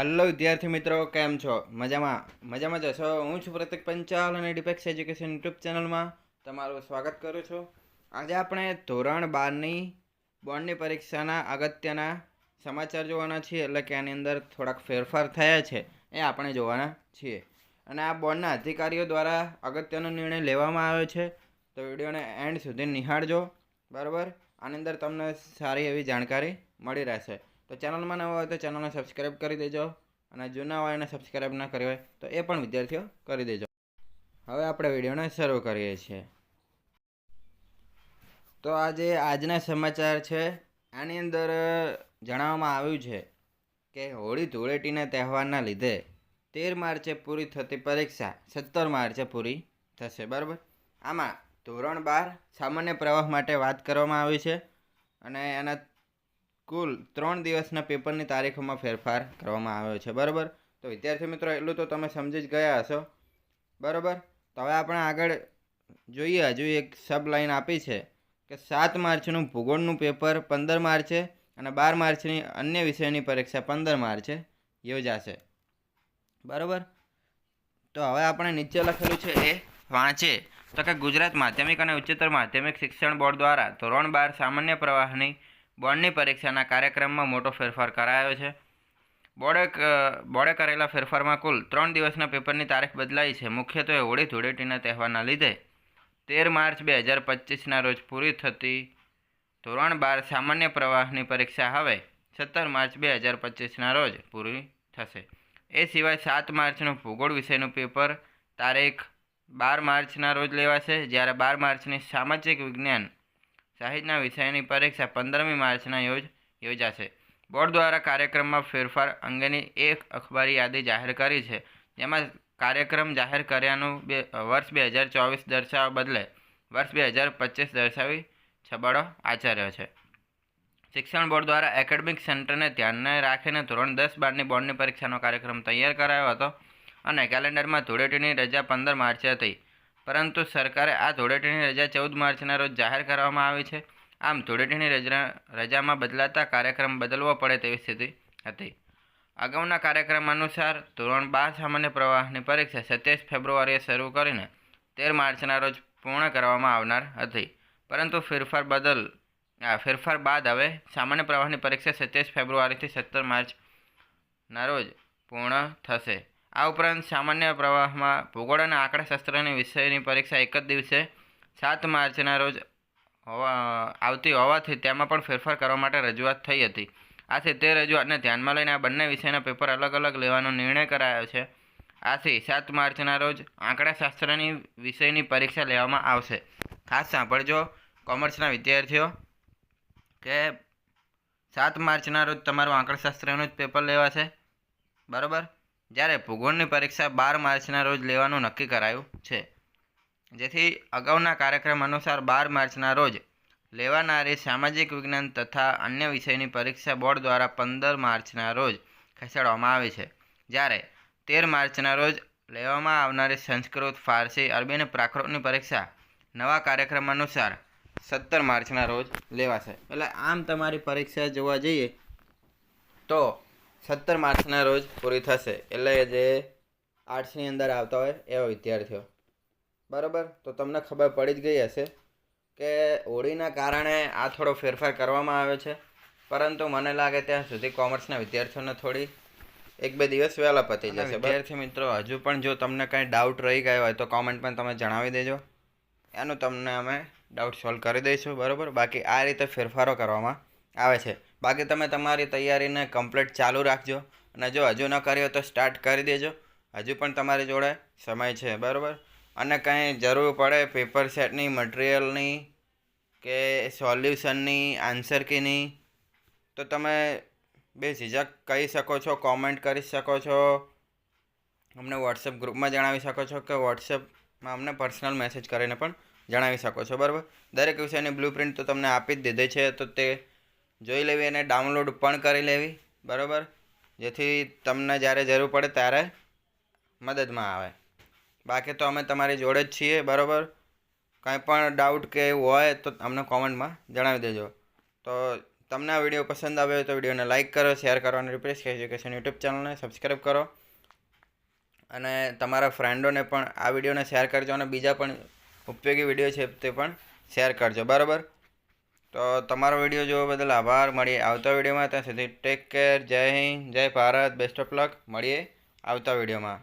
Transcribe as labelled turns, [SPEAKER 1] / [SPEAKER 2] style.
[SPEAKER 1] hello વિદ્યાર્થી મિત્રો કેમ છો મજામાં મજામાં જશો હું છું પ્રતિક પંચાલ અને ડિપેક્સ એજ્યુકેશન યુટ્યુબ ચેનલમાં તમારું સ્વાગત કરું છું આજે આપણે ધોરણ બારની બોર્ડની પરીક્ષાના અગત્યના સમાચાર જોવાના છીએ એટલે કે આની અંદર થોડાક ફેરફાર થયા છે એ આપણે જોવાના છીએ અને આ બોર્ડના અધિકારીઓ દ્વારા અગત્યનો નિર્ણય લેવામાં આવ્યો છે તો વિડીયોને એન્ડ સુધી નિહાળજો બરાબર આની અંદર તમને સારી એવી જાણકારી મળી રહેશે તો ચેનલમાં નવા હોય તો ચેનલને સબસ્ક્રાઈબ કરી દેજો અને જૂના હોય એને સબસ્ક્રાઈબ ના કરી હોય તો એ પણ વિદ્યાર્થીઓ કરી દેજો હવે આપણે વિડીયોને શરૂ કરીએ છીએ તો આજે આજના સમાચાર છે આની અંદર જણાવવામાં આવ્યું છે કે હોળી ધૂળેટીના તહેવારના લીધે તેર માર્ચે પૂરી થતી પરીક્ષા સત્તર માર્ચે પૂરી થશે બરાબર આમાં ધોરણ બાર સામાન્ય પ્રવાહ માટે વાત કરવામાં આવી છે અને એના કુલ ત્રણ દિવસના પેપરની તારીખોમાં ફેરફાર કરવામાં આવ્યો છે બરાબર તો વિદ્યાર્થી મિત્રો એટલું તો તમે સમજી જ ગયા હશો બરાબર તો હવે આપણે આગળ જોઈએ હજુ એક સબ લાઇન આપી છે કે સાત માર્ચનું ભૂગોળનું પેપર પંદર માર્ચે અને બાર માર્ચની અન્ય વિષયની પરીક્ષા પંદર માર્ચે યોજાશે બરાબર તો હવે આપણે નીચે લખેલું છે એ વાંચે તો કે ગુજરાત માધ્યમિક અને ઉચ્ચતર માધ્યમિક શિક્ષણ બોર્ડ દ્વારા ધોરણ બાર સામાન્ય પ્રવાહની બોર્ડની પરીક્ષાના કાર્યક્રમમાં મોટો ફેરફાર કરાયો છે બોર્ડે બોર્ડે કરેલા ફેરફારમાં કુલ ત્રણ દિવસના પેપરની તારીખ બદલાઈ છે મુખ્યત્વે હોળી ધૂળેટીના તહેવારના લીધે તેર માર્ચ બે હજાર પચીસના રોજ પૂરી થતી ધોરણ બાર સામાન્ય પ્રવાહની પરીક્ષા હવે સત્તર માર્ચ બે હજાર પચીસના રોજ પૂરી થશે એ સિવાય સાત માર્ચનું ભૂગોળ વિષયનું પેપર તારીખ બાર માર્ચના રોજ લેવાશે જ્યારે બાર માર્ચની સામાજિક વિજ્ઞાન સાહિત્યના વિષયની પરીક્ષા પંદરમી માર્ચના યોજ યોજાશે બોર્ડ દ્વારા કાર્યક્રમમાં ફેરફાર અંગેની એક અખબારી યાદી જાહેર કરી છે જેમાં કાર્યક્રમ જાહેર કર્યાનું બે વર્ષ બે હજાર ચોવીસ દર્શાવવા બદલે વર્ષ બે હજાર પચીસ દર્શાવી છબડો આચર્યો છે શિક્ષણ બોર્ડ દ્વારા એકેડેમિક સેન્ટરને ધ્યાનને રાખીને ધોરણ દસ બારની બોર્ડની પરીક્ષાનો કાર્યક્રમ તૈયાર કરાયો હતો અને કેલેન્ડરમાં ધૂળેટીની રજા પંદર માર્ચે હતી પરંતુ સરકારે આ ધૂળેટીની રજા ચૌદ માર્ચના રોજ જાહેર કરવામાં આવી છે આમ ધૂળેટીની રજા રજામાં બદલાતા કાર્યક્રમ બદલવો પડે તેવી સ્થિતિ હતી અગાઉના કાર્યક્રમ અનુસાર ધોરણ બાર સામાન્ય પ્રવાહની પરીક્ષા સત્યાવીસ ફેબ્રુઆરીએ શરૂ કરીને તેર માર્ચના રોજ પૂર્ણ કરવામાં આવનાર હતી પરંતુ ફેરફાર બદલ આ ફેરફાર બાદ હવે સામાન્ય પ્રવાહની પરીક્ષા સત્યાવીસ ફેબ્રુઆરીથી સત્તર માર્ચના રોજ પૂર્ણ થશે આ ઉપરાંત સામાન્ય પ્રવાહમાં ભૂગોળ અને આંકડાશાસ્ત્રની વિષયની પરીક્ષા એક જ દિવસે સાત માર્ચના રોજ હોવા આવતી હોવાથી તેમાં પણ ફેરફાર કરવા માટે રજૂઆત થઈ હતી આથી તે રજૂઆતને ધ્યાનમાં લઈને આ બંને વિષયના પેપર અલગ અલગ લેવાનો નિર્ણય કરાયો છે આથી સાત માર્ચના રોજ આંકડાશાસ્ત્રની વિષયની પરીક્ષા લેવામાં આવશે ખાસ સાંભળજો કોમર્સના વિદ્યાર્થીઓ કે સાત માર્ચના રોજ તમારું આંકડાશાસ્ત્રનું જ પેપર લેવાશે બરાબર જ્યારે ભૂગોળની પરીક્ષા બાર માર્ચના રોજ લેવાનું નક્કી કરાયું છે જેથી અગાઉના કાર્યક્રમ અનુસાર બાર માર્ચના રોજ લેવાનારી સામાજિક વિજ્ઞાન તથા અન્ય વિષયની પરીક્ષા બોર્ડ દ્વારા પંદર માર્ચના રોજ ખસેડવામાં આવી છે જ્યારે તેર માર્ચના રોજ લેવામાં આવનારી સંસ્કૃત ફારસી અરબી અને પ્રાકૃતની પરીક્ષા નવા કાર્યક્રમ અનુસાર સત્તર માર્ચના રોજ લેવાશે એટલે આમ તમારી પરીક્ષા જોવા જઈએ તો સત્તર માર્ચના રોજ પૂરી થશે એટલે જે આર્ટ્સની અંદર આવતા હોય એવા વિદ્યાર્થીઓ બરાબર તો તમને ખબર પડી જ ગઈ હશે કે હોળીના કારણે આ થોડો ફેરફાર કરવામાં આવે છે પરંતુ મને લાગે ત્યાં સુધી કોમર્સના વિદ્યાર્થીઓને થોડી એક બે દિવસ વહેલા પતી જશે વિદ્યાર્થી મિત્રો હજુ પણ જો તમને કાંઈ ડાઉટ રહી ગયો હોય તો કોમેન્ટ પણ તમે જણાવી દેજો એનું તમને અમે ડાઉટ સોલ્વ કરી દઈશું બરાબર બાકી આ રીતે ફેરફારો કરવામાં આવે છે બાકી તમે તમારી તૈયારીને કમ્પ્લીટ ચાલુ રાખજો અને જો હજુ ન કર્યો તો સ્ટાર્ટ કરી દેજો હજુ પણ તમારી જોડે સમય છે બરાબર અને કંઈ જરૂર પડે પેપર સેટની મટિરિયલની કે સોલ્યુશનની આન્સર કીની તો તમે બે ઝીઝક કહી શકો છો કોમેન્ટ કરી શકો છો અમને વોટ્સએપ ગ્રુપમાં જણાવી શકો છો કે વોટ્સએપમાં અમને પર્સનલ મેસેજ કરીને પણ જણાવી શકો છો બરાબર દરેક વિષયની બ્લુ પ્રિન્ટ તો તમને આપી જ દીધી છે તો તે જોઈ લેવી અને ડાઉનલોડ પણ કરી લેવી બરાબર જેથી તમને જ્યારે જરૂર પડે ત્યારે મદદમાં આવે બાકી તો અમે તમારી જોડે જ છીએ બરાબર કંઈ પણ ડાઉટ કે હોય તો અમને કોમેન્ટમાં જણાવી દેજો તો તમને આ વિડીયો પસંદ આવ્યો તો વિડીયોને લાઇક કરો શેર કરો અને રિપ્રેસ એજ્યુકેશન યુટ્યુબ ચેનલને સબસ્ક્રાઈબ કરો અને તમારા ફ્રેન્ડોને પણ આ વિડીયોને શેર કરજો અને બીજા પણ ઉપયોગી વિડીયો છે તે પણ શેર કરજો બરાબર તો તમારો વિડીયો જોવા બદલ આભાર મળીએ આવતા વિડીયોમાં ત્યાં સુધી ટેક કેર જય હિન્દ જય ભારત બેસ્ટ ઓફ લક મળીએ આવતા વિડીયોમાં